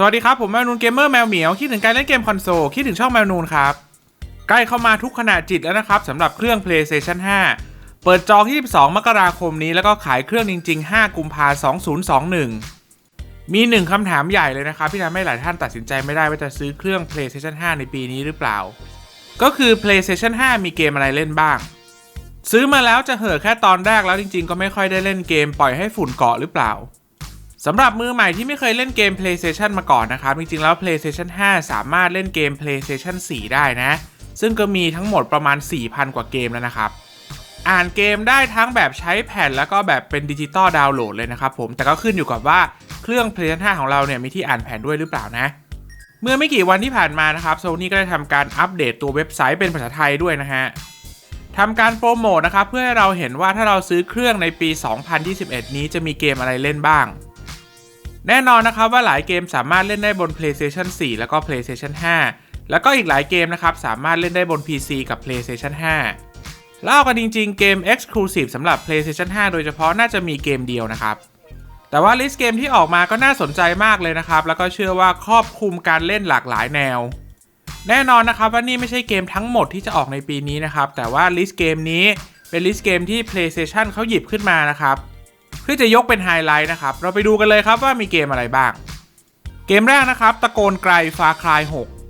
สวัสดีครับ ผมแมวนูนเกมเมอร์แมวเหมียวคิดถึงการเล่นเกมคอนโซลคิดถึงช่องแมวนูนครับ ใกล้เข้ามาทุกขนาดจิตแล้วนะครับสำหรับเครื่อง PlayStation 5 เปิดจอง 22 มกราคมนี้แล้วก็ขายเครื่องจริง ๆ 5 กุมภา2021 มีหนึ่งคำถามใหญ่เลยนะครับ ที่ทำให้หลายท่านตัดสินใจไม่ได้ว่าจะซื้อเครื่อง PlayStation 5 ในปีนี้หรือเปล่า ก็คือ PlayStation 5 มีเกมอะไรเล่นบ้าง ซื้อมาแล้วจะเห่อแค่ตอนแรกแล้วจริง ๆ ก็ไม่ค่อยได้เล่นเกมปล่อยให้ฝุ่นเกาะหรือเปล่า สำหรับมือใหม่ที่ไม่เคยเล่นเกม PlayStation มาก่อนนะครับ จริงๆ แล้ว PlayStation 5 สามารถเล่นเกม PlayStation 4 ได้นะ ซึ่งก็มีทั้งหมดประมาณ 4,000 กว่าเกมแล้วนะครับ อ่านเกมได้ทั้งแบบใช้แผ่นแล้วก็แบบเป็นดิจิตอลดาวน์โหลดเลยนะครับผม แต่ก็ขึ้นอยู่กับว่าเครื่อง PlayStation 5 ของเราเนี่ยมีที่อ่านแผ่นด้วยหรือเปล่านะ เมื่อไม่กี่วันที่ผ่านมานะครับ Sony ก็ได้ทำการอัปเดตตัวเว็บไซต์เป็นภาษาไทยด้วยนะฮะทำการโปรโมทนะครับเพื่อให้เราเห็นว่าถ้าเราซื้อเครื่องในปี 2021 นี้จะมีเกมอะไรเล่นบ้าง แน่นอนนะครับว่าหลายเกมสามารถเล่นได้บน PlayStation 4 แล้วก็ PlayStation 5 แล้วก็อีกหลายเกมนะครับสามารถเล่นได้บน PC กับ PlayStation 5เล่ากันจริง ๆ เกม Exclusive สำหรับ PlayStation 5 โดยเฉพาะน่าจะมีเกมเดียวนะครับ แต่ว่าลิสต์เกมที่ออกมาก็น่าสนใจมากเลยนะครับ แล้วก็เชื่อว่าครอบคลุมการเล่นหลากหลายแนว แน่นอนนะครับว่านี่ไม่ใช่เกมทั้งหมดที่จะออกในปีนี้นะครับ แต่ว่าลิสต์เกมนี้เป็นลิสต์เกมที่ PlayStation เขาหยิบขึ้นมานะครับ เพื่อจะยกเป็นไฮไลท์นะครับ เราไปดูกันเลยครับว่ามีเกมอะไรบ้าง เกมแรกนะครับ ตะโกนไกลฟาคลาย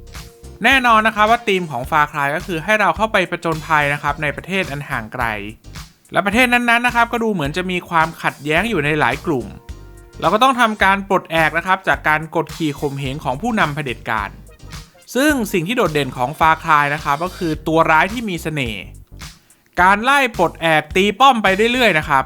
6 แน่นอนนะครับว่าธีมของฟาคลายก็คือให้เราเข้าไปประจนภัยนะครับในประเทศอันห่างไกล และประเทศนั้นๆนะครับ ก็ดูเหมือนจะมีความขัดแย้งอยู่ในหลายกลุ่ม เราก็ต้องทำการปลดแอกนะครับจากการกดขี่ข่มเหงของผู้นำเผด็จการ ซึ่งสิ่งที่โดดเด่นของฟาคลายนะครับก็คือตัวร้ายที่มีเสน่ห์การไล่ปลดแอกตีป้อมไปเรื่อยๆนะครับ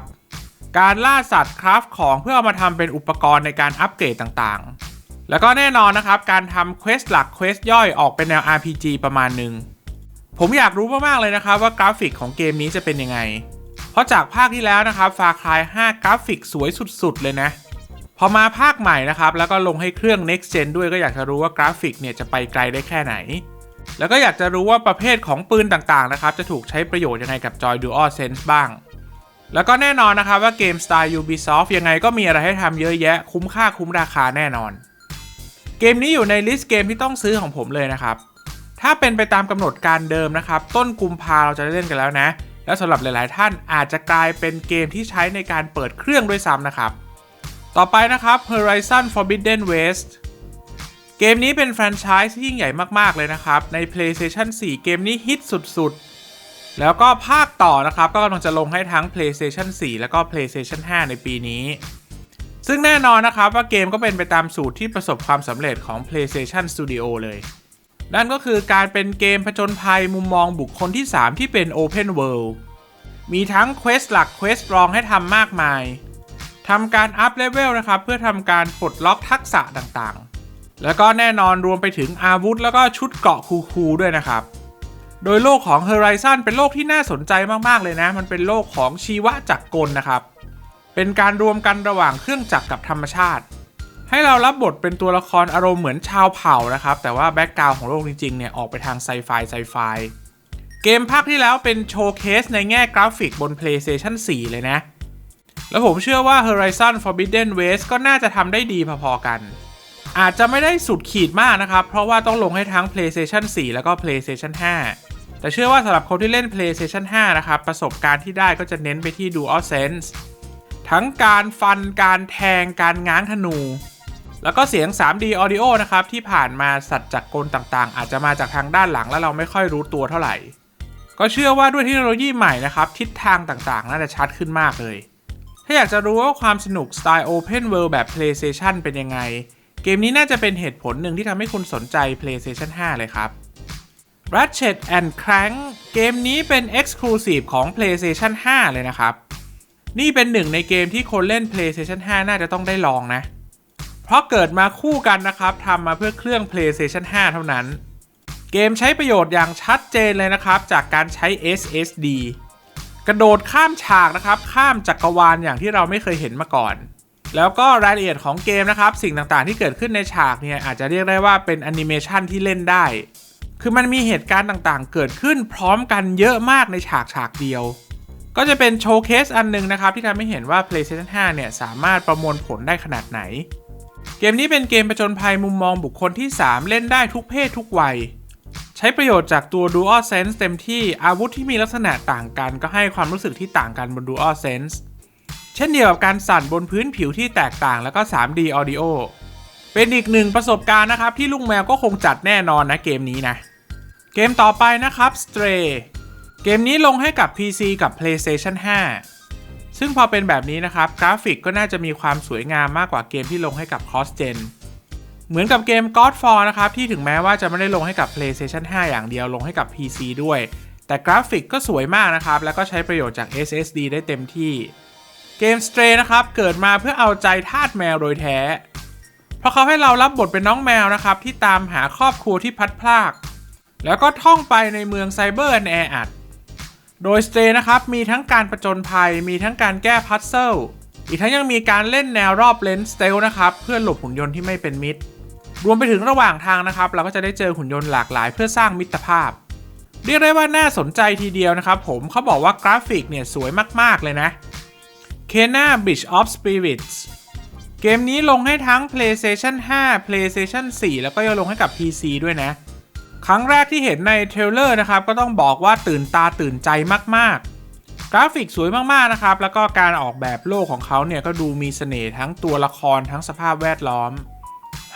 การล่าสัตว์คราฟของเพื่อเอามาทำเป็นอุปกรณ์ในการอัปเกรดต่างๆ แล้วก็แน่นอนนะครับ การทำเควสหลักเควสย่อยออกเป็นแนว RPG ประมาณหนึ่งผมอยากรู้มากๆเลยนะครับว่ากราฟิกของเกมนี้จะเป็นยังไง เพราะจากภาคที่แล้วนะครับฟาคลาย 5 กราฟิกสวยสุดๆ เลยนะ พอมาภาคใหม่นะครับ แล้วก็ลงให้เครื่อง next gen ด้วยก็อยากจะรู้ว่ากราฟิกเนี่ยจะไปไกลได้แค่ไหน แล้วก็อยากจะรู้ว่าประเภทของปืนต่างๆนะครับจะถูกใช้ประโยชน์ยังไงกับจอย Dual Sense บ้าง แล้วก็แน่นอนนะครับว่าเกมสไตล์ Ubisoft ยังไงก็มีอะไรให้ทำเยอะแยะ คุ้มค่าคุ้มราคาแน่นอน เกมนี้อยู่ในลิสต์เกมที่ต้องซื้อของผมเลยนะครับ ถ้าเป็นไปตามกำหนดการเดิมนะครับ ต้นกุมภาเราจะได้เล่นกันแล้วนะ แล้วสำหรับหลาย ๆ ท่านอาจจะกลายเป็นเกมที่ใช้ในการเปิดเครื่องด้วยซ้ำนะครับ ต่อไปนะครับ Horizon Forbidden West เกมนี้เป็นแฟรนไชส์ที่ยิ่งใหญ่มาก ๆ เลยนะครับ ใน PlayStation 4 เกมนี้ฮิตสุด ๆ แล้วก็ภาคต่อนะครับ ก็กำลังจะลงให้ทั้ง PlayStation 4 แล้วก็ PlayStation 5 ในปีนี้ ซึ่งแน่นอนนะครับว่าเกมก็เป็นไปตามสูตรที่ประสบความสำเร็จของ PlayStation Studio เลย นั่นก็คือการเป็นเกมผจญภัยมุมมองบุคคลที่ 3 ที่เป็น Open World มีทั้งเควสหลักเควสรองให้ทำมากมายทำการอัพเลเวลนะครับ เพื่อทำการปลดล็อกทักษะต่างๆ แล้วก็แน่นอนรวมไปถึงอาวุธแล้วก็ชุดเกราะคูลๆด้วยนะครับ โดยโลกของ Horizon เป็นโลกที่น่าสนใจมาก ๆ เลยนะ มันเป็นโลกของชีวจักรกลนะครับ เป็นการรวมกันระหว่างเครื่องจักรกับธรรมชาติ ให้เรารับบทเป็นตัวละครอารมณ์เหมือนชาวเผ่านะครับ แต่ว่าแบ็กกราวของโลกจริง ๆ เนี่ย ออกไปทางไซไฟไซไฟเกมภาคที่แล้วเป็นโชว์เคสในแง่กราฟิกบน PlayStation 4 เลยนะ แล้วผมเชื่อว่า Horizon Forbidden West ก็น่าจะทำได้ดีพอๆกันอาจจะไม่ได้สุดขีดมากนะครับ เพราะว่าต้องลงให้ทั้ง PlayStation 4 แล้วก็ PlayStation 5 แต่เชื่อว่าสำหรับคนที่เล่น PlayStation 5 นะครับ ประสบการณ์ที่ได้ก็จะเน้นไปที่ DualSense ทั้งการฟันการแทงการง้างธนู แล้วก็เสียง 3D Audio นะครับ ที่ผ่านมาสัตว์จักกลต่างๆ อาจจะมาจากทางด้านหลังแล้วเราไม่ค่อยรู้ตัวเท่าไหร่ ก็เชื่อว่าด้วยเทคโนโลยีใหม่นะครับ ทิศทางต่างๆ น่าจะชัดขึ้นมากเลย ถ้าอยากจะรู้ว่าความสนุกสไตล์ Open World แบบ PlayStation เป็นยังไง เกมนี้น่าจะเป็นเหตุผลหนึ่งที่ทำให้คุณสนใจ PlayStation 5 เลยครับ Ratchet and Clank เกมนี้เป็น Exclusive ของ PlayStation 5 เลยนะครับ นี่เป็นหนึ่งในเกมที่คนเล่น PlayStation 5 น่าจะต้องได้ลองนะ เพราะเกิดมาคู่กันนะครับทำมาเพื่อเครื่อง PlayStation 5 เท่านั้น เกมใช้ประโยชน์อย่างชัดเจนเลยนะครับ จากการใช้ SSD กระโดดข้ามฉากนะครับ ข้ามจักรวาลอย่างที่เราไม่เคยเห็นมาก่อนแล้วก็รายละเอียดของเกมนะครับ สิ่งต่างๆที่เกิดขึ้นในฉากเนี่ย อาจจะเรียกได้ว่าเป็นแอนิเมชันที่เล่นได้ คือมันมีเหตุการณ์ต่างๆ เกิดขึ้นพร้อมกันเยอะมากในฉากฉากเดียว ก็จะเป็นโชว์เคสอันหนึงนะครับ ที่ทำให้เห็นว่า PlayStation 5 เนี่ย สามารถประมวลผลได้ขนาดไหน เกมนี้เป็นเกมประจนภัยมุมมองบุคคลที่ 3 เล่นได้ทุกเพศทุกวัย ใช้ประโยชน์จากตัว Dual Sense เต็มที่อาวุธที่มีลักษณะต่างกัน ก็ให้ความรู้สึกที่ต่างกันบน Dual Sense เช่นเดียวกับการสั่นบนพื้นผิวที่แตกต่างแล้วก็ 3D Audio เป็นอีกหนึ่งประสบการณ์นะครับที่ลุงแมวก็คงจัดแน่นอนนะเกมนี้นะ เกมต่อไปนะครับ Stray เกมนี้ลงให้กับ PC กับ PlayStation 5 ซึ่งพอเป็นแบบนี้นะครับ กราฟิกก็น่าจะมีความสวยงามมากกว่าเกมที่ลงให้กับ Cross Gen เหมือนกับเกม Godfall นะครับ ที่ถึงแม้ว่าจะไม่ได้ลงให้กับ PlayStation 5 อย่างเดียวลงให้กับ PC ด้วย แต่กราฟิกก็สวยมากนะครับ แล้วก็ใช้ประโยชน์จาก SSD ได้เต็มที่ เกม Stray นะครับ เกิดมาเพื่อเอาใจทาสแมวโดยแท้ เพราะเขาให้เรารับบทเป็นน้องแมวนะครับที่ตามหาครอบครัวที่พัดพราก แล้วก็ท่องไปในเมืองไซเบอร์แออัด โดย Stray นะครับมีทั้งการประจนภัย มีทั้งการแก้พัซเซิล อีกทั้งยังมีการเล่นแนวรอบเลนส์สเตลนะครับเพื่อหลบหุ่นยนต์ที่ไม่เป็นมิตร รวมไปถึงระหว่างทางนะครับ เราก็จะได้เจอหุ่นยนต์หลากหลาย เพื่อสร้างมิตรภาพ เรียกได้ว่าน่าสนใจทีเดียวนะครับผมเขาบอกว่ากราฟิกเนี่ยสวยมากๆเลยนะ Kena Bridge of Spirits เกมนี้ลงให้ทั้ง PlayStation 5 PlayStation 4 แล้วก็ยังลงให้กับ PC ด้วยนะ ครั้งแรกที่เห็นในเทรลเลอร์นะครับก็ต้องบอกว่าตื่นตาตื่นใจมากๆ กราฟิกสวยมากๆนะครับ แล้วก็การออกแบบโลกของเขาเนี่ยก็ดูมีเสน่ห์ทั้งตัวละครทั้งสภาพแวดล้อม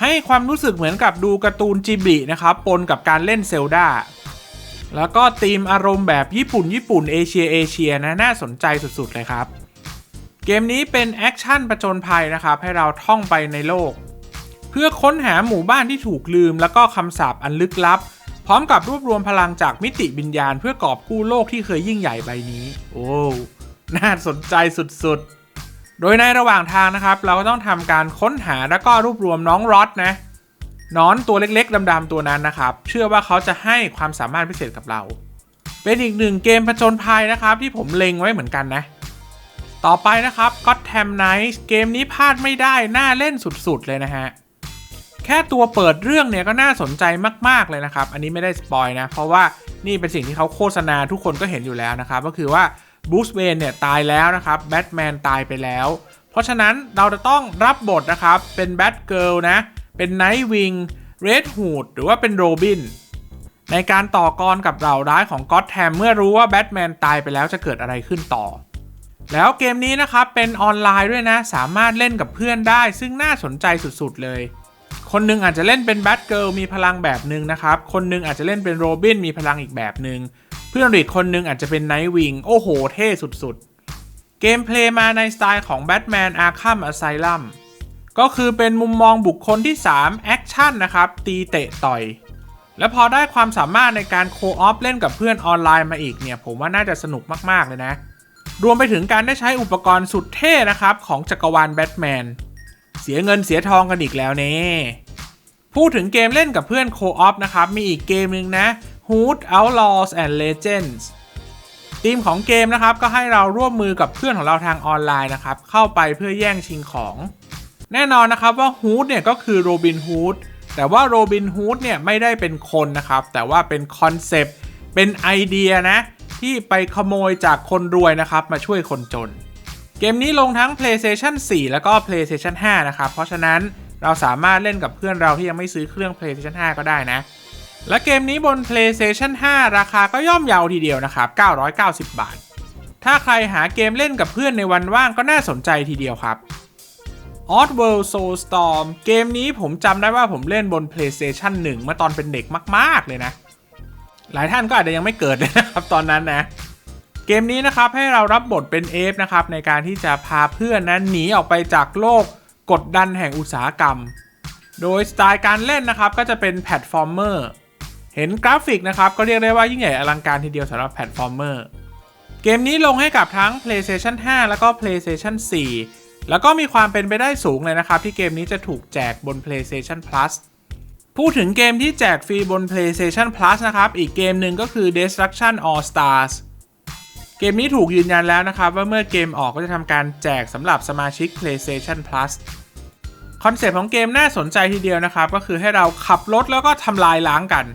ให้ความรู้สึกเหมือนกับดูการ์ตูนจิบลินะครับปนกับการเล่นเซลดาแล้วก็ธีมอารมณ์แบบญี่ปุ่น ญี่ปุ่นเอเชียเอเชียนะน่าสนใจสุดๆเลยครับ เกมนี้เป็นแอคชั่นประจนภัยนะครับ ให้เราท่องไปในโลก เพื่อค้นหาหมู่บ้านที่ถูกลืม แล้วก็คำสาปอันลึกลับ พร้อมกับรวบรวมพลังจากมิติวิญญาณเพื่อกอบกู้โลกที่เคยยิ่งใหญ่ใบนี้ โอ้ น่าสนใจสุดๆ โดยในระหว่างทางนะครับ เราก็ต้องทำการค้นหาแล้วก็รวบรวมน้องรอดนะนอนตัวเล็กๆดำๆตัวนั้นนะครับ เชื่อว่าเขาจะให้ความสามารถพิเศษกับเรา เป็นอีกหนึ่งเกมผจญภัยนะครับ ที่ผมเล็งไว้เหมือนกันนะ ต่อไปนะครับ Gotham Knights เกมนี้พลาดไม่ได้น่าเล่นสุดๆเลยนะฮะ แค่ตัวเปิดเรื่องเนี่ยก็น่าสนใจมาก ๆ เลยนะครับ อันนี้ไม่ได้สปอยนะ เพราะว่านี่เป็นสิ่งที่เขาโฆษณาทุกคนก็เห็นอยู่แล้วนะครับ ก็คือว่าบูสเวนเนี่ยตายแล้วนะครับแบทแมนตายไปแล้ว เพราะฉะนั้นเราจะต้องรับบทนะครับ เป็นแบทเกิลนะ เป็นไนท์วิงเรดฮูดหรือว่าเป็นโรบินในการต่อกรกับเหล่าร้ายของก็ t แ a มเมื่อรู้ว่าแบทแมนตายไปแล้วจะเกิดอะไรขึ้นต่อ แล้วเกมนี้นะครับเป็นออนไลน์ด้วยนะ สามารถเล่นกับเพื่อนได้ ซึ่งน่าสนใจสุดๆเลย คนหนึงอาจจะเล่นเป็นแบทเกิลมีพลังแบบหนึ่งนะครับ คนหนึงอาจจะเล่นเป็นโรบินมีพลังอีกแบบหนึ่งเพื่อนอีกคนหนึงอาจจะเป็นไนท์วิงโอ้โห เท่สุดๆ เกมเพลย์มาในสไตล์ของ Batman Arkham Asylum ก็คือเป็นมุมมองบุคคลที่3แอคชั่นนะครับ ตีเตะต่อย แล้วพอได้ความสามารถในการโคออฟเล่นกับเพื่อนออนไลน์มาอีกเนี่ย ผมว่าน่าจะสนุกมากๆเลยนะ รวมไปถึงการได้ใช้อุปกรณ์สุดเท่นะครับ ของจักรวาลแบทแมนเสียเงินเสียทองกันอีกแล้วเน่พูดถึงเกมเล่นกับเพื่อนโคออฟนะครับ มีอีกเกมหนึ่งนะ Hood Outlaws and Legends ทีมของเกมนะครับก็ให้เราร่วมมือกับเพื่อนของเราทางออนไลน์นะครับ เข้าไปเพื่อแย่งชิงของ แน่นอนนะครับว่าฮูดเนี่ยก็คือโรบินฮูดแต่ว่าโรบินฮูดเนี่ยไม่ได้เป็นคนนะครับ แต่ว่าเป็นคอนเซปต์เป็นไอเดียนะ ที่ไปขโมยจากคนรวยนะครับมาช่วยคนจน เกมนี้ลงทั้ง PlayStation 4 แล้วก็ PlayStation 5 นะครับ เพราะฉะนั้นเราสามารถเล่นกับเพื่อนเราที่ยังไม่ซื้อเครื่อง PlayStation 5 ก็ได้นะ และเกมนี้บน PlayStation 5 ราคาก็ย่อมเยาทีเดียวนะครับ 990 บาท ถ้าใครหาเกมเล่นกับเพื่อนในวันว่างก็น่าสนใจทีเดียวครับ Oddworld Soulstorm เกมนี้ผมจำได้ว่าผมเล่นบน PlayStation 1 เมื่อตอนเป็นเด็กมาก ๆ เลยนะ หลายท่านก็อาจจะยังไม่เกิดเลยนะครับตอนนั้นนะ เกมนี้นะครับให้เรารับบทเป็นเอฟนะครับในการที่จะพาเพื่อนนั้นหนีออกไปจากโลกกดดันแห่งอุตสาหกรรม โดยสไตล์การเล่นนะครับก็จะเป็นแพลตฟอร์มเมอร์ เห็นกราฟิกนะครับก็เรียกได้ว่ายิ่งใหญ่อลังการทีเดียวสำหรับแพลตฟอร์มเมอร์ เกมนี้ลงให้กับทั้ง PlayStation 5 แล้วก็ PlayStation 4 แล้วก็มีความเป็นไปได้สูงเลยนะครับที่เกมนี้จะถูกแจกบน PlayStation Plus พูดถึงเกมที่แจกฟรีบน PlayStation Plus นะครับ อีกเกมหนึ่งก็คือ Destruction All Stars เกมนี้ถูกยืนยันแล้วนะครับ ว่าเมื่อเกมออกก็จะทำการแจกสำหรับสมาชิก PlayStation Plus คอนเซปต์ของเกมน่าสนใจทีเดียวนะครับ ก็คือให้เราขับรถแล้วก็ทำลายล้างกัน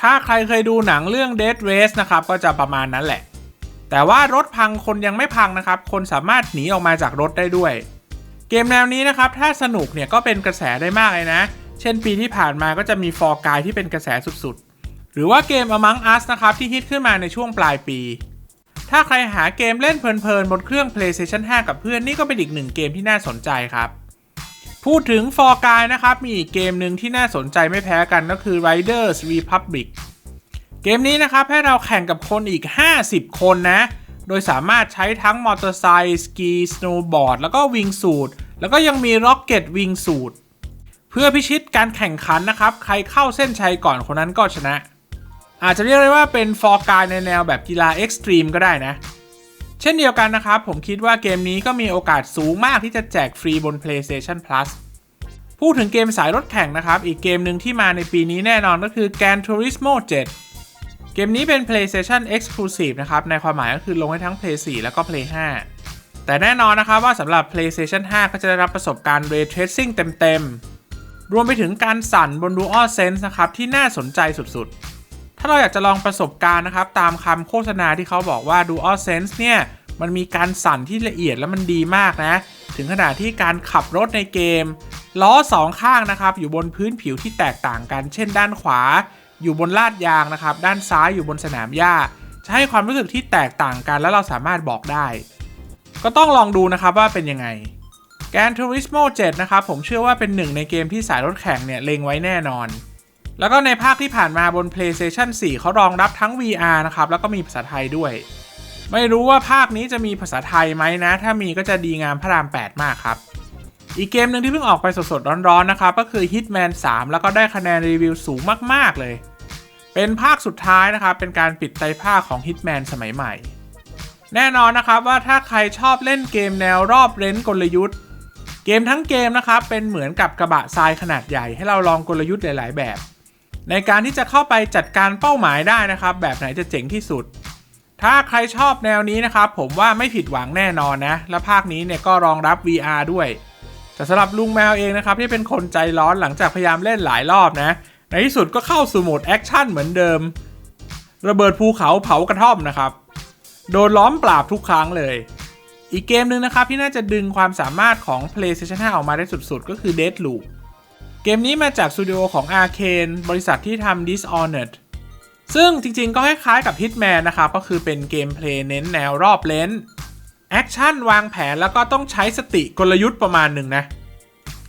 ถ้าใครเคยดูหนังเรื่อง Dead Race นะครับ ก็จะประมาณนั้นแหละ แต่ว่ารถพังคนยังไม่พังนะครับ คนสามารถหนีออกมาจากรถได้ด้วย เกมแนวนี้นะครับ ถ้าสนุกเนี่ยก็เป็นกระแสได้มากเลยนะ เช่นปีที่ผ่านมาก็จะมีฟอร์กายที่เป็นกระแสสุดๆ หรือว่าเกม Among Us นะครับที่ฮิตขึ้นมาในช่วงปลายปี ถ้าใครหาเกมเล่นเพลินๆ บนเครื่อง PlayStation 5 กับเพื่อนนี่ก็เป็นอีกหนึ่งเกมที่น่าสนใจครับ พูดถึง For g u y นะครับ มีอีกเกมหนึ่งที่น่าสนใจไม่แพ้กันก็คือ Riders Republic เกมนี้นะครับให้เราแข่งกับคนอีก 50 คนนะ โดยสามารถใช้ทั้งมอเตอร์ไซค์สกีสโนว์บอร์ดแล้วก็วิงสูตแล้วก็ยังมีร็อกเก็ตวิงสูตเพื่อพิชิตการแข่งขันนะครับ ใครเข้าเส้นชัยก่อนคนนั้นก็ชนะ อาจจะเรียกได้ว่าเป็นฟอร์กายในแนวแบบกีฬาเอ็กซ์ตรีมก็ได้นะ เช่นเดียวกันนะครับ ผมคิดว่าเกมนี้ก็มีโอกาสสูงมากที่จะแจกฟรีบน PlayStation Plus พูดถึงเกมสายรถแข่งนะครับ อีกเกมหนึ่งที่มาในปีนี้แน่นอนก็คือ Gran Turismo 7 เกมนี้เป็น PlayStation Exclusive นะครับ ในความหมายก็คือลงให้ทั้ง Play 4 แล้วก็ Play 5 แต่แน่นอนนะครับว่าสำหรับ PlayStation 5 ก็จะได้รับประสบการณ์ Ray Tracing เต็มๆ รวมไปถึงการสั่นบน DualSense นะครับ ที่น่าสนใจสุดๆ เราอยากจะลองประสบการณ์นะครับ ตามคำโฆษณาที่เขาบอกว่า DualSense เนี่ย มันมีการสั่นที่ละเอียดและมันดีมากนะ ถึงขนาดที่การขับรถในเกม ล้อสองข้างนะครับ อยู่บนพื้นผิวที่แตกต่างกัน เช่นด้านขวา อยู่บนลาดยางนะครับ ด้านซ้ายอยู่บนสนามหญ้า จะให้ความรู้สึกที่แตกต่างกันแล้วเราสามารถบอกได้ ก็ต้องลองดูนะครับว่าเป็นยังไงแกน Turismo 7 นะครับ ผมเชื่อว่าเป็นหนึ่งในเกมที่สายรถแข่งเนี่ยเล็งไว้แน่นอน แล้วก็ในภาคที่ผ่านมาบน PlayStation 4 เขารองรับทั้ง VR นะครับ แล้วก็มีภาษาไทยด้วย ไม่รู้ว่าภาคนี้จะมีภาษาไทยไหมนะ ถ้ามีก็จะดีงามพระราม 8 มากครับ อีกเกมหนึ่งที่เพิ่งออกไปสดๆ ร้อนๆ นะครับ ก็คือ Hitman 3 แล้วก็ได้คะแนนรีวิวสูงมากๆเลย เป็นภาคสุดท้ายนะครับ เป็นการปิดไตรภาคของ Hitman สมัยใหม่ แน่นอนนะครับว่าถ้าใครชอบเล่นเกมแนวรอบเร้นกลยุทธ์เกมทั้งเกมนะครับเป็นเหมือนกับกระบะทรายขนาดใหญ่ให้เราลองกลยุทธ์หลาย ๆ แบบ ในการที่จะเข้าไปจัดการเป้าหมายได้นะครับ แบบไหนจะเจ๋งที่สุด ถ้าใครชอบแนวนี้นะครับ ผมว่าไม่ผิดหวังแน่นอนนะ และภาคนี้เนี่ยก็รองรับ VR ด้วย แต่สำหรับลุงแมวเองนะครับ ที่เป็นคนใจร้อนหลังจากพยายามเล่นหลายรอบนะ ในที่สุดก็เข้าสู่โหมดแอคชั่นเหมือนเดิม ระเบิดภูเขาเผากระท่อมนะครับ โดนล้อมปราบทุกครั้งเลย อีกเกมหนึ่งนะครับที่น่าจะดึงความสามารถของ PlayStation 5 ออกมาได้สุดๆ ก็คือ Deathloop เกมนี้มาจากสตูดิโอของ Arkane บริษัทที่ทำ Dishonored ซึ่งจริงๆ ก็คล้ายๆกับ Hitman นะครับก็คือเป็นเกมเพลย์เน้นแนวรอบเลนแอคชั่นวางแผนแล้วก็ต้องใช้สติกลยุทธ์ประมาณหนึ่งนะ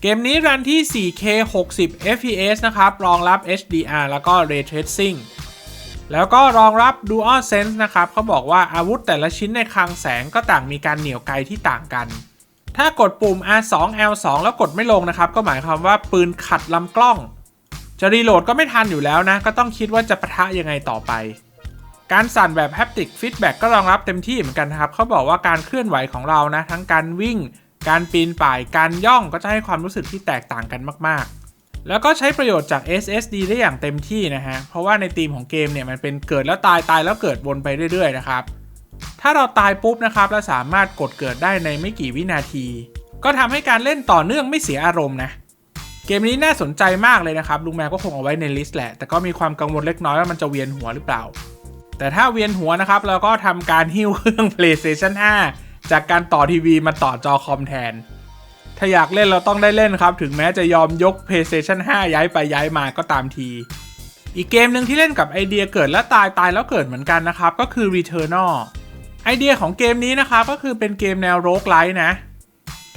เกมนี้รันที่ 4K 60 FPS นะครับ รองรับ HDR แล้วก็ Ray Tracing แล้วก็รองรับ Dual Sense นะครับเขาบอกว่าอาวุธแต่ละชิ้นในคลังแสงก็ต่างมีการเหนี่ยวไกลที่ต่างกัน ถ้ากดปุ่ม R2 L2 แล้วกดไม่ลงนะครับ ก็หมายความว่าปืนขัดลำกล้อง จะรีโหลดก็ไม่ทันอยู่แล้วนะ ก็ต้องคิดว่าจะปะทะยังไงต่อไป การสั่นแบบ Haptic Feedback ก็รองรับเต็มที่เหมือนกันครับ เขาบอกว่าการเคลื่อนไหวของเรานะ ทั้งการวิ่ง การปีนป่าย การย่องก็จะให้ความรู้สึกที่แตกต่างกันมาก ๆ แล้วก็ใช้ประโยชน์จาก SSD ได้อย่างเต็มที่นะฮะ เพราะว่าในธีมของเกมเนี่ยมันเป็นเกิดแล้วตายตายแล้วเกิดวนไปเรื่อยๆนะครับ ถ้าเราตายปุ๊บนะครับเราสามารถกดเกิดได้ในไม่กี่วินาที ก็ทำให้การเล่นต่อเนื่องไม่เสียอารมณ์นะ เกมนี้น่าสนใจมากเลยนะครับลุงแมวก็คงเอาไว้ในลิสต์แหละ แต่ก็มีความกังวลเล็กน้อยว่ามันจะเวียนหัวหรือเปล่า แต่ถ้าเวียนหัวนะครับเราก็ทำการหิ้วเครื่อง PlayStation 5 จากการต่อทีวีมาต่อจอคอมแทน ถ้าอยากเล่นเราต้องได้เล่นครับ ถึงแม้จะยอมยก PlayStation 5 ย้ายไปย้ายมาก็ตามทีอีกเกมหนึ่งที่เล่นกับไอเดียเกิดแล้วตายตายแล้วเกิดเหมือนกันนะครับ ก็คือ Returnal ไอเดียของเกมนี้นะครับก็คือเป็นเกมแนวโรกไลท์นะ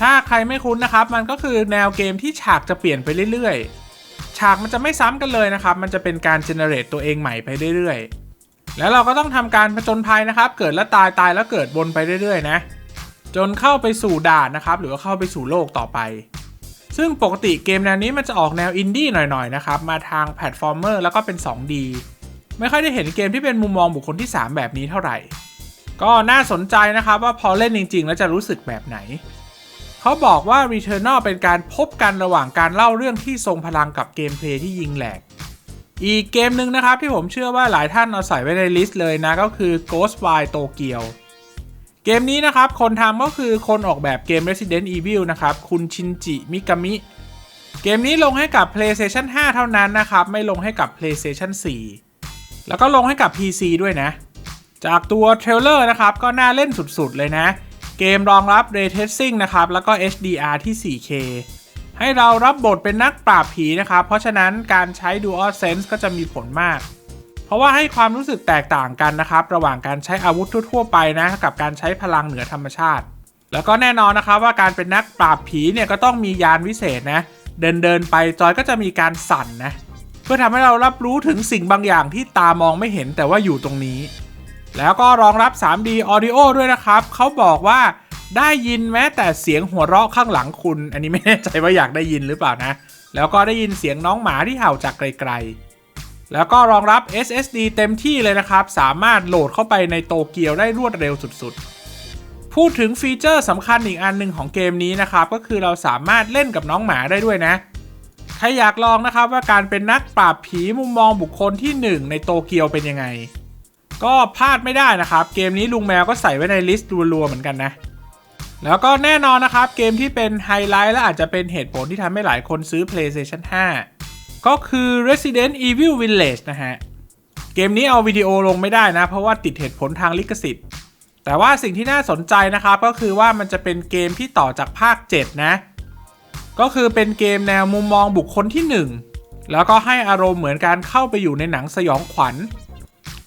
ถ้าใครไม่คุ้นนะครับ มันก็คือแนวเกมที่ฉากจะเปลี่ยนไปเรื่อยๆ ฉากมันจะไม่ซ้ำกันเลยนะครับ มันจะเป็นการเจเนเรตตัวเองใหม่ไปเรื่อยๆ แล้วเราก็ต้องทำการผจญภัยนะครับ เกิดแล้วตายตายแล้วเกิดวนไปเรื่อยๆ นะ จนเข้าไปสู่ด่านนะครับ หรือว่าเข้าไปสู่โลกต่อไป ซึ่งปกติเกมแนวนี้มันจะออกแนวอินดี้หน่อยๆนะครับ มาทางแพลตฟอร์มเมอร์แล้วก็เป็น 2D ไม่ค่อยได้เห็นเกมที่เป็นมุมมองบุคคลที่ 3 แบบนี้เท่าไหร่ ก็น่าสนใจนะครับว่าพอเล่นจริง ๆ แล้วจะรู้สึกแบบไหน เขาบอกว่า Returnal เป็นการพบกันระหว่างการเล่าเรื่องที่ทรงพลังกับเกมเพลย์ที่ยิงแหลก อีกเกมหนึ่งนะครับที่ผมเชื่อว่าหลายท่านเอาใส่ไว้ในลิสต์เลยนะก็คือ Ghostwire Tokyo เกมนี้นะครับ คนทำก็คือคนออกแบบเกม Resident Evil นะครับ คุณชินจิมิกามิ เกมนี้ลงให้กับ PlayStation 5 เท่านั้นนะครับ ไม่ลงให้กับ PlayStation 4 แล้วก็ลงให้กับ PC ด้วยนะ จากตัวเทรลเลอร์นะครับ ก็น่าเล่นสุดๆเลยนะ เกมรองรับ Ray Tracing นะครับ แล้วก็ HDR ที่ 4K ให้เรารับบทเป็นนักปราบผีนะครับ เพราะฉะนั้นการใช้ Dual Sense ก็จะมีผลมาก เพราะว่าให้ความรู้สึกแตกต่างกันนะครับ ระหว่างการใช้อาวุธทั่วๆไปนะ กับการใช้พลังเหนือธรรมชาติ แล้วก็แน่นอนนะครับว่าการเป็นนักปราบผีเนี่ยก็ต้องมียานวิเศษนะ เดินเดินไปจอยก็จะมีการสั่นนะ เพื่อทำให้เรารับรู้ถึงสิ่งบางอย่างที่ตามองไม่เห็นแต่ว่าอยู่ตรงนี้ แล้วก็รองรับ 3D Audio ด้วยนะครับ เขาบอกว่าได้ยินแม้แต่เสียงหัวเราะข้างหลังคุณ อันนี้ไม่แน่ใจว่าอยากได้ยินหรือเปล่านะ แล้วก็ได้ยินเสียงน้องหมาที่เห่าจากไกลๆ แล้วก็รองรับ SSD เต็มที่เลยนะครับ สามารถโหลดเข้าไปในโตเกียวได้รวดเร็วสุดๆ พูดถึงฟีเจอร์สำคัญอีกอันหนึ่งของเกมนี้นะครับ ก็คือเราสามารถเล่นกับน้องหมาได้ด้วยนะใครอยากลองนะครับว่าการเป็นนักปราบผีมุมมองบุคคลที่ 1 ในโตเกียวเป็นยังไง ก็พลาดไม่ได้นะครับ เกมนี้ลุงแมวก็ใส่ไว้ในลิสต์รัวๆเหมือนกันนะ แล้วก็แน่นอนนะครับ เกมที่เป็นไฮไลท์และอาจจะเป็นเหตุผลที่ทำให้หลายคนซื้อ PlayStation 5 ก็คือ Resident Evil Village นะฮะ เกมนี้เอาวิดีโอลงไม่ได้นะ เพราะว่าติดเหตุผลทางลิขสิทธิ์ แต่ว่าสิ่งที่น่าสนใจนะครับ ก็คือว่ามันจะเป็นเกมที่ต่อจากภาค 7 นะ ก็คือเป็นเกมแนวมุมมองบุคคลที่ 1 แล้วก็ให้อารมณ์เหมือนการเข้าไปอยู่ในหนังสยองขวัญ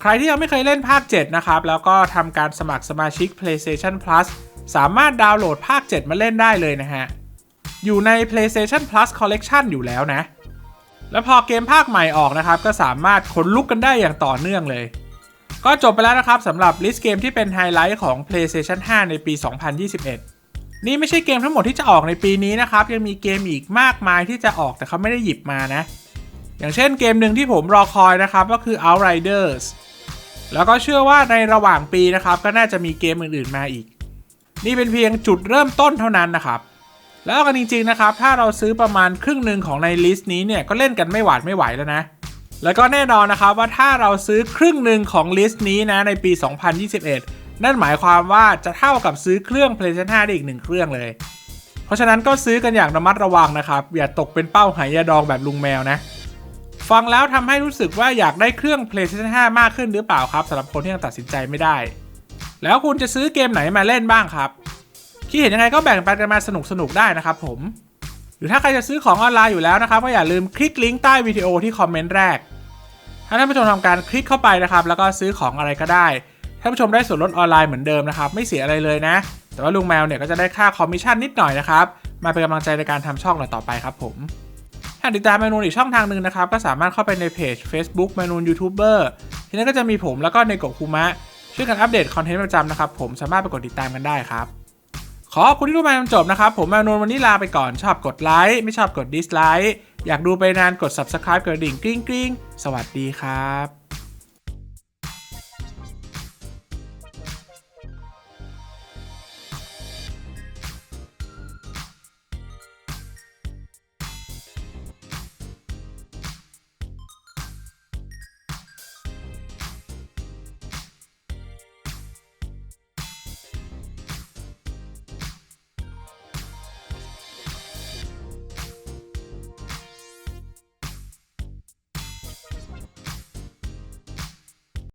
รที่ยังไม่เคยเล่นภาค 7 นะครับ แล้วก็ทำการสมัครสมาชิก PlayStation Plus สามารถดาวน์โหลดภาค 7 มาเล่นได้เลยนะฮะ อยู่ใน PlayStation Plus Collection อยู่แล้วนะ แล้วพอเกมภาคใหม่ออกนะครับ ก็สามารถขนลุกกันได้อย่างต่อเนื่องเลย ก็จบไปแล้วนะครับสำหรับลิสต์เกมที่เป็นไฮไลท์ของ PlayStation 5 ในปี 2021 นี่ไม่ใช่เกมทั้งหมดที่จะออกในปีนี้นะครับ ยังมีเกมอีกมากมายที่จะออกแต่เขาไม่ได้หยิบมานะ อย่างเช่นเกมหนึ่งที่ผมรอคอยนะครับก็คือ Outriders แล้วก็เชื่อว่าในระหว่างปีนะครับก็น่าจะมีเกมอื่นๆมาอีก นี่เป็นเพียงจุดเริ่มต้นเท่านั้นนะครับ แล้วกันจริงๆนะครับ ถ้าเราซื้อประมาณครึ่งหนึ่งของในลิสต์นี้เนี่ยก็เล่นกันไม่หวาดไม่ไหวแล้วนะ แล้วก็แน่นอนนะครับว่าถ้าเราซื้อครึ่งหนึ่งของลิสต์นี้นะในปี 2021 นั่นหมายความว่าจะเท่ากับซื้อเครื่อง PlayStation 5 ได้อีกหนึ่งเครื่องเลย เพราะฉะนั้นก็ซื้อกันอย่างระมัดระวังนะครับอย่าตกเป็นเป้าหายยาดองแบบลุงแมวนะ ฟังแล้วทำให้รู้สึกว่าอยากได้เครื่อง PlayStation 5 มากขึ้นหรือเปล่าครับสำหรับคนที่ยังตัดสินใจไม่ได้ แล้วคุณจะซื้อเกมไหนมาเล่นบ้างครับ คิดเห็นยังไงก็แบ่งปันกันมาสนุกๆได้นะครับผม หรือถ้าใครจะซื้อของออนไลน์อยู่แล้วนะครับ ก็อย่าลืมคลิกลิงก์ใต้วิดีโอที่คอมเมนต์แรก ถ้าท่านผู้ชมทำการคลิกเข้าไปนะครับ แล้วก็ซื้อของอะไรก็ได้ท่านผู้ชมได้ส่วนลดออนไลน์เหมือนเดิมนะครับไม่เสียอะไรเลยนะ แต่ว่าลุงแมวเนี่ยก็จะได้ค่าคอมมิชชั่นนิดหน่อยนะครับมาเป็นกำลังใจในการทำช่องต่อไปครับผม ถ้าติดตามเมนูอีกช่องทางหนึ่งนะครับ ก็สามารถเข้าไปในเพจ Facebook เมนูยูทูบเบอร์ที่นั่นก็จะมีผมแล้วก็ในกบคูมะช่วยกันอัปเดตคอนเทนต์ประจำนะครับ ผมสามารถไปกดติดตามกันได้ครับ ขอบคุณที่ดูมาจนจบนะครับ ผมแมนนวันนี้ลาไปก่อนชอบกดไลค์ไม่ชอบกดดิสไลค์อยากดูไปนานกด subscribe กดดิ่งกริ๊งกริ๊งสวัสดีครับ